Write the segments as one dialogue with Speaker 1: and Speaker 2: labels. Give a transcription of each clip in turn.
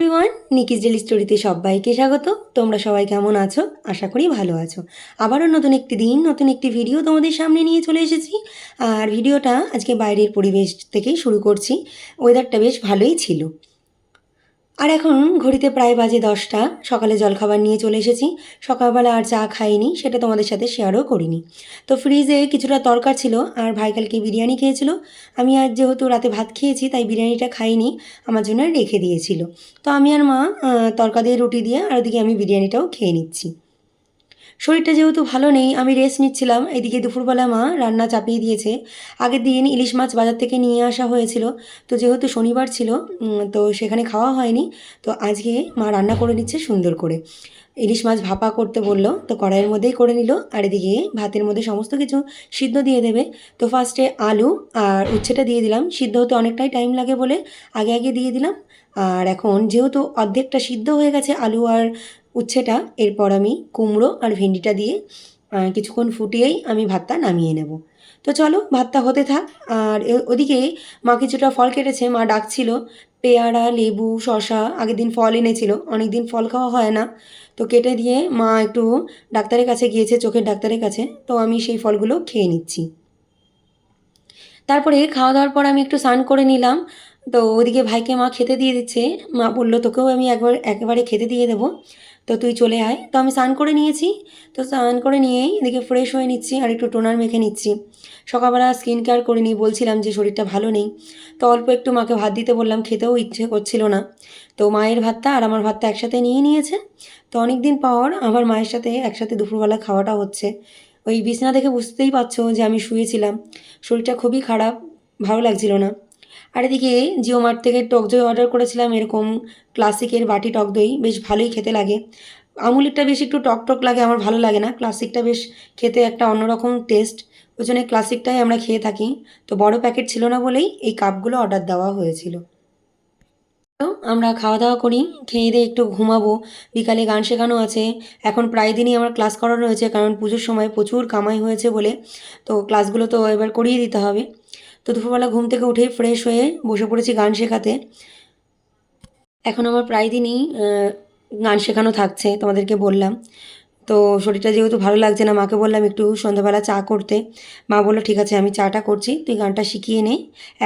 Speaker 1: Everyone নিকিস daily স্টোরিতে সবাইকে স্বাগত। তোমরা সবাই কেমন আছো? আশা করি ভালো আছো। আবারও নতুন একটি দিন, নতুন একটি ভিডিও তোমাদের সামনে নিয়ে চলে এসেছি। আর ভিডিওটা আজকে বাইরের পরিবেশ থেকেই শুরু করছি। ওয়েদারটা বেশ ভালোই ছিল। আর এখন ঘড়িতে প্রায় বাজে দশটা, সকালে জলখাবার নিয়ে চলে এসেছি। সকালবেলা আর চা খাইনি, সেটা তোমাদের সাথে শেয়ারও করিনি। তো ফ্রিজে কিছুটা তরকার ছিল আর ভাই কালকে বিরিয়ানি খেয়েছিল। আমি আর যেহেতু রাতে ভাত খেয়েছি, তাই বিরিয়ানিটা খাইনি, আমার জন্য রেখে দিয়েছিল। তো আমি আর মা তরকা দিয়ে রুটি দিয়ে আর ওদিকে আমি বিরিয়ানিটাও খেয়ে নিচ্ছি। শরীরটা যেহেতু ভালো নেই, আমি রেস্ট নিচ্ছিলাম। এদিকে দুপুরবেলা মা রান্না চাপিয়ে দিয়েছে। আগের দিন ইলিশ মাছ বাজার থেকে নিয়ে আসা হয়েছিল। তো যেহেতু শনিবার ছিল তো সেখানে খাওয়া হয়নি। তো আজকে মা রান্না করে নিচ্ছে সুন্দর করে। ইলিশ মাছ ভাপা করতে বলল, তো কড়াইয়ের মধ্যেই করে নিল। আর এদিকে ভাতের মধ্যে সমস্ত কিছু সিদ্ধ দিয়ে দেবে। তো ফার্স্টে আলু আর উচ্ছেটা দিয়ে দিলাম। সিদ্ধ হতে অনেকটাই টাইম লাগে বলে আগে আগে দিয়ে দিলাম। আর এখন যেহেতু অর্ধেকটা সিদ্ধ হয়ে গেছে আলু আর উচ্ছেটা, এরপর আমি কুমড়ো আর ভেন্ডিটা দিয়ে কিছুক্ষণ ফুটিয়েই আমি ভাতটা নামিয়ে নেব। তো চলো, ভাতটা হতে থাক। আর ওদিকে মা কিছুটা ফল কেটেছে। মা ডাকছিল, পেয়ারা, লেবু শশা আগের দিন ফল এনেছিল অনেক দিন ফল খাওয়া হয় না। তো কেটে দিয়ে মা একটু ডাক্তারের কাছে গিয়েছে, চোখের ডাক্তারের কাছে। তো আমি সেই ফলগুলো খেয়ে নিচ্ছি। তারপরে খাওয়া দাওয়ার পর আমি একটু স্নান করে নিলাম। তো ওদিকে ভাইকে মা খেতে দিয়ে দিচ্ছে। মা বলল, তোকেও আমি একবার, একেবারে খেতে দিয়ে দেবো। তো তুই চলে আয়। তো আমি স্নান করে নিয়েছি। তো স্নান করে নিয়েই এদিকে ফ্রেশ হয়ে নিচ্ছি আর একটু টোনার মেখে নিচ্ছি। সকালবেলা স্কিন কেয়ার করে নিই। বলছিলাম যে শরীরটা ভালো নেই। তো অল্প একটু মাকে ভাত দিতে বললাম। খেতেও ইচ্ছে করছিল না। তো মায়ের ভাতটা আর আমার ভাতটা একসাথে নিয়ে নিয়েছে। তো অনেক দিন পর আমার মায়ের সাথে একসাথে দুপুরবেলা খাওয়াটা হচ্ছে। ওই বিছানা দেখে বুঝতেই পারছ যে আমি শুয়েছিলাম। শরীরটা খুবই খারাপ, ভালো লাগছিল না। আর এদিকে জিও মার্ট থেকে টক দই অর্ডার করেছিলাম, এরকম ক্লাসিকের বাটি টক দই, বেশ ভালোই খেতে লাগে। আমুলিরটা বেশ একটু টক টক লাগে, আমার ভালো লাগে না। ক্লাসিকটা বেশ খেতে একটা অন্যরকম টেস্ট ওই জন্য ক্লাসিকটাই আমরা খেয়ে থাকি। তো বড় প্যাকেট ছিল না বলেই এই কাপগুলো অর্ডার দেওয়া হয়েছিল। আমরা খাওয়া দাওয়া করি, খেয়ে দিয়ে একটু ঘুমাবো। বিকালে গান শেখানো আছে। এখন প্রায় দিনই আমার ক্লাস করানো হয়েছে, কারণ পুজোর সময় প্রচুর কামাই হয়েছে বলে। তো ক্লাসগুলো তো এবার করিয়ে দিতে হবে। তো দুপুরবেলা ঘুম থেকে উঠেই ফ্রেশ হয়ে বসে পড়েছি গান শেখাতে। এখন আমার প্রায় দিনই গান শেখানো থাকছে, তোমাদেরকে বললাম। তো শরীরটা যেহেতু ভালো লাগছে না, মাকে বললাম একটু সন্ধ্যাবেলা চা করতে। মা বলল, ঠিক আছে, আমি চাটা করছি, তুই গানটা শিখিয়ে নে,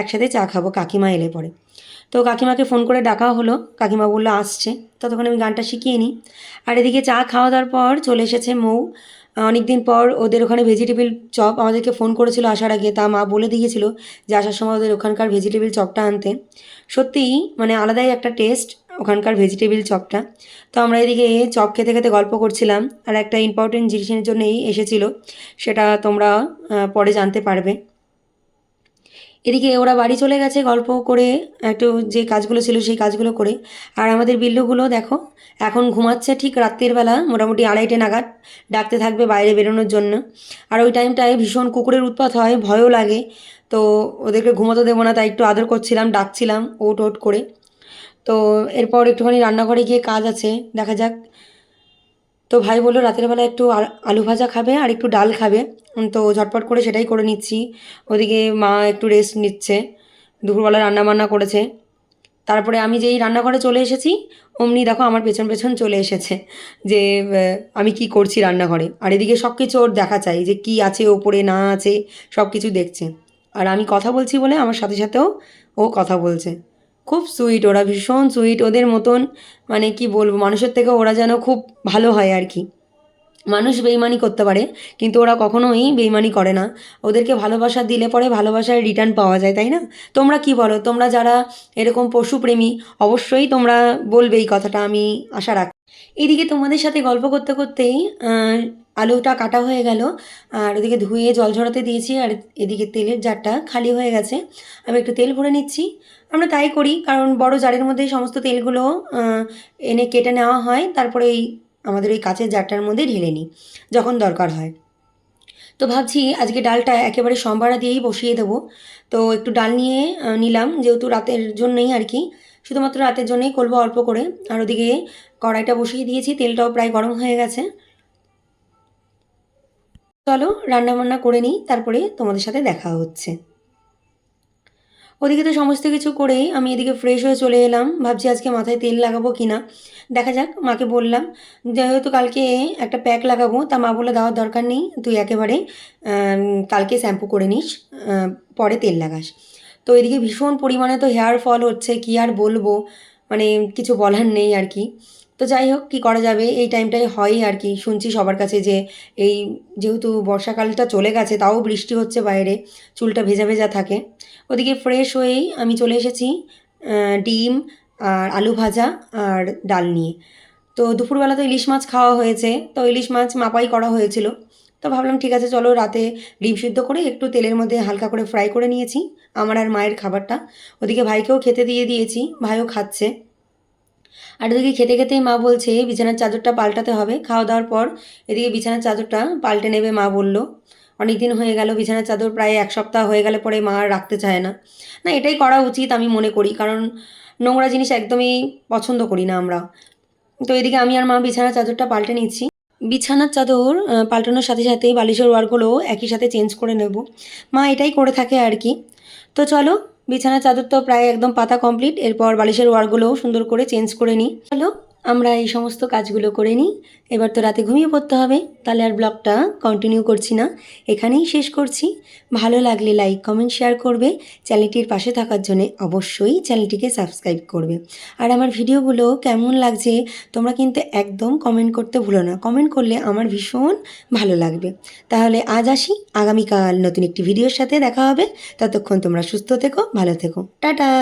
Speaker 1: একসাথে চা খাব। কাকিমা এলে পরে। তো কাকিমাকে ফোন করে ডাকা হলো। কাকিমা বলল, আসছে। ততক্ষণ আমি গানটা শিখিয়ে নিই আর এদিকে চা খাওয়া দাওয়ার পর চলে এসেছে মৌ। অনেক দিন পর ওদের ওখানে ভেজিটেবিল চপ আমাদেরকে ফোন করেছিল আসার আগে, তা মা বলে দিয়েছিল যে আসার সময় ওদের ওখানকার ভেজিটেবিল চপটা আনতে। সত্যিই মানে আলাদাই একটা টেস্ট ওখানকার ভেজিটেবিল চপটা তো আমরা এদিকে চপ খেতে খেতে গল্প করছিলাম, আর একটা ইম্পর্টেন্ট জিনিসের জন্যই এসেছিল, সেটা তোমরা পরে জানতে পারবে। এদিকে ওরা বাড়ি চলে গেছে গল্প করে, একটু যে কাজগুলো ছিল সেই কাজগুলো করে। আর আমাদের বিল্লুগুলো দেখো, এখন ঘুমাচ্ছে ঠিক রাত্রির বেলা, মোটামুটি আড়াইটে নাগাদ, ডাকতে থাকবে বাইরে বেরোনোর জন্য। আর ওই টাইমটায় ভীষণ কুকুরের উৎপাত হয়, ভয়ও লাগে। তো ওদেরকে ঘুমোতে দেবো না, তাই একটু আদর করছিলাম, ডাকছিলাম, ওট ওট করে। তো এরপর একটুখানি রান্নাঘরে গিয়ে কাজ আছে, দেখা যাক তো ভাই বলল রাতের বেলা একটু আলু ভাজা খাবে আর একটু ডাল খাবে। তো ঝটপট করে সেটাই করে নিচ্ছি। ওদিকে মা একটু রেস্ট নিচ্ছে। দুপুরবেলা রান্না বান্না করেছে। তারপরে আমি যেই রান্নাঘরে চলে এসেছি, অমনি দেখো আমার পেছন পেছন চলে এসেছে যে আমি কি করছি রান্নাঘরে। আর এদিকে সব কিছু ওর দেখা চাই যে কি আছে ওপরে, না আছে সব কিছু দেখছে। আর আমি কথা বলছি বলে আমার সাথে সাথেও ও কথা বলছে। খুব সুইট ওরা ভীষণ সুইট ওদের মতন মানে কি বলব, মানুষের থেকে ওরা যেন খুব ভালো হয় আর কি। মানুষ বেইমানি করতে পারে, কিন্তু ওরা কখনোই বেইমানি করে না। ওদেরকে ভালোবাসা দিলে পরে ভালোবাসার রিটার্ন পাওয়া যায়, তাই না? তোমরা কি বলো? তোমরা যারা এরকম পশুপ্রেমী, অবশ্যই তোমরা বলবে এই কথাটা, আমি আশা রাখি। এদিকে তোমাদের সাথে গল্প করতে করতেই আলুটা কাটা হয়ে গেল, আর ওদিকে ধুয়ে জল ঝরাতে দিয়েছি, আর এদিকে তেলের জারটা খালি হয়ে গেছে। আমি একটু তেল ভরে নিচ্ছি। আমরা তাই করি, কারণ বড় জারের মধ্যে সমস্ত তেলগুলো এনে কেটে নেওয়া হয়, তারপরে এই আমাদের ওই কাঁচের জারটার মধ্যে ঢেলে নিই, যখন দরকার হয়। তো ভাবছি আজকে ডালটা একেবারে সম্বারা দিয়েই বসিয়ে দেবো। তো একটু ডাল নিয়ে নিলাম, যেহেতু রাতের জন্যই আর কি, শুধুমাত্র রাতের জন্যই করব অল্প করে। আর ওদিকে কড়াইটা বসিয়ে দিয়েছি, তেলটাও প্রায় গরম হয়ে গেছে। চলো রান্না বান্না করে নিই, তারপরে তোমাদের সাথে দেখা হচ্ছে। ওদিকে তো সমস্ত কিছু করেই আমি এদিকে ফ্রেশ হয়ে চলে এলাম। ভাবছি আজকে মাথায় তেল লাগাবো কি না দেখা যাক, মাকে বললাম যেহেতু কালকে একটা প্যাক লাগাবো। তা মা বলে দেওয়ার দরকার নেই, তুই একেবারে কালকে শ্যাম্পু করে নিস পরে তেল লাগাস। তো এদিকে ভীষণ পরিমাণে তো হেয়ার ফল হচ্ছে, কি আর বলব? মানে কিছু বলার নেই আর কি। তো যাই হোক, কী করা যাবে? এই টাইমটাই হয় আর কি। শুনছি সবার কাছে যে এই যেহেতু বর্ষাকালটা চলে গেছে, তাও বৃষ্টি হচ্ছে বাইরে, চুলটা ভেজা ভেজা থাকে। ওদিকে ফ্রেশ হয়েই আমি চলে এসেছি ডিম আর আলু ভাজা আর ডাল নিয়ে। তো দুপুরবেলা তো ইলিশ মাছ খাওয়া হয়েছে, তো ইলিশ মাছ মাপাই করা হয়েছিল। তো ভাবলাম ঠিক আছে, চলো রাতে ডিম সিদ্ধ করে একটু তেলের মধ্যে হালকা করে ফ্রাই করে নিয়েছি, আমার আর মায়ের খাবারটা। ওদিকে ভাইকেও খেতে দিয়ে দিয়েছি, ভাইও খাচ্ছে। আর ওদিকে খেতে খেতেই মা বলছে, বিছানার চাদরটা পাল্টাতে হবে। খাওয়া দাওয়ার পর এদিকে বিছানার চাদরটা পাল্টে নেবে মা বলল। অনেক দিন হয়ে গেল, বিছানার চাদর প্রায় এক সপ্তাহ হয়ে গেলে পরে মা আর রাখতে চায় না। না, এটাই করা উচিত আমি মনে করি, কারণ নোংরা জিনিস একদমই পছন্দ করি না আমরা। তো এদিকে আমি আর মা বিছানার চাদরটা পাল্টে নিচ্ছি। বিছানার চাদর পাল্টানোর সাথে সাথে বালিশের ওয়ারগুলো একই সাথে চেঞ্জ করে নেব। মা, এটাই করে থাকে আর কি। তো চলো, বিছানার চাদর তো প্রায় একদম পাতা কমপ্লিট, এরপর বালিশের ওয়ারগুলোও সুন্দর করে চেঞ্জ করে নিই। চলো আমরা এই সমস্ত কাজগুলো করে নিই। এবার তো রাতে ঘুমিয়ে পড়তে হবে। তাহলে আর ব্লগটা কন্টিনিউ করছি না। এখানেই শেষ করছি। ভালো লাগলে লাইক কমেন্ট শেয়ার করবে। চ্যানেলটির পাশে থাকার জন্য অবশ্যই চ্যানেলটিকে সাবস্ক্রাইব করবে। আর আমার ভিডিওগুলো কেমন লাগছে, তোমরা কিন্তু একদম কমেন্ট করতে ভুলো না। কমেন্ট করলে আমার ভীষণ ভালো লাগবে। তাহলে আজ আসি। আগামীকাল নতুন একটি ভিডিওর সাথে দেখা হবে। ততক্ষণ তোমরা সুস্থ থেকো, ভালো থেকো। টাটা!